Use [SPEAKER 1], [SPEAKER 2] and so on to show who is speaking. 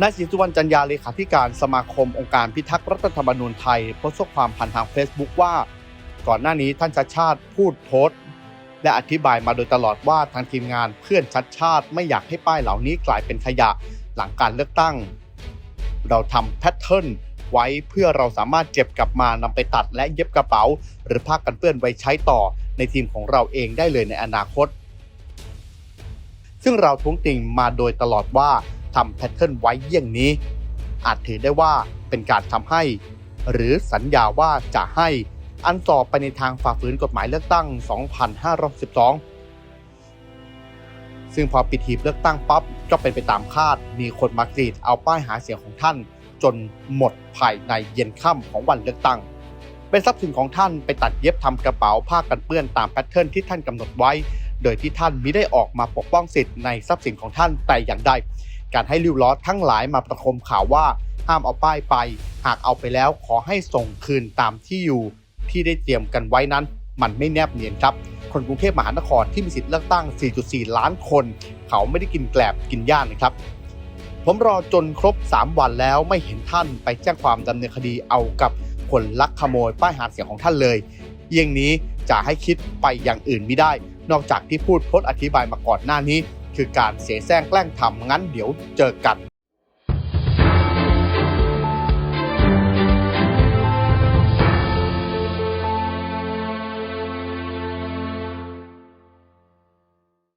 [SPEAKER 1] นายศรีสุวรรณจันยาเลขาธิการสมาคมองค์การพิทักษ์รัฐธรรมนูญไทยโพสต์ข้อความผ่านทาง Facebook ว่า ก่อนหน้านี้ท่านชัดชาติพูดโพสต์และอธิบายมาโดยตลอดว่าทางทีมงานเพื่อนชัดชาติไม่อยากให้ป้ายเหล่านี้กลายเป็นขยะหลังการเลือกตั้ง เราทำแพทเทิร์นไว้เพื่อเราสามารถเจ็บกลับมานำไปตัดและเย็บกระเป๋า หรือผ้ากันเปื้อนไว้ใช้ต่อในทีมของเราเองได้เลยในอนาคต ซึ่งเราท้วงติงมาโดยตลอดว่า ทำแพทเทิร์นไว้เยี่ยงนี้ อาจถือได้ว่าเป็นการทำให้ หรือสัญญาว่าจะให้อันต่อไปในทางฝ่าฝืนกฎหมายเลือกตั้ง 2512 ซึ่งพอปิดหีบเลือกตั้งปั๊บก็เป็นไปตามคาด มีคนมากรีดเอาป้ายหาเสียงของท่าน จนหมดภายในเย็นค่ำของวันเลือกตั้ง เป็นทรัพย์สินของท่านไปตัดเย็บทำกระเป๋าผ้ากันเปื้อนตามแพทเทิร์นที่ท่านกำหนดไว้ โดยที่ท่านมิได้ออกมาปกป้องสิทธิ์ในทรัพย์สินของท่านแต่อย่างใด การให้ริ้วล้อทั้งหลายมาประคมข่าวว่าห้ามเอาป้ายไป หากเอาไปแล้วขอให้ส่งคืนตามที่อยู่ ที่ได้เตรียมกันไว้นั้น มันไม่แนบเนียนครับ คนกรุงเทพมหานครที่มีสิทธิ์เลือกตั้ง 4.4 ล้านคน เขาไม่ได้กินแกลบกินย่านนะครับ ผมรอจนครบ 3 วันแล้วไม่เห็นท่านไปแจ้งความดำเนินคดีเอากับคนลักขโมยป้ายหาเสียงของท่านเลยเยี่ยงนี้จะให้คิดไปอย่างอื่นไม่ได้ นอกจากที่พูดพสต์อธิบายมาก่อนหน้านี้ คือการเสียแซงแกล้งทำงั้นเดี๋ยวเจอกัน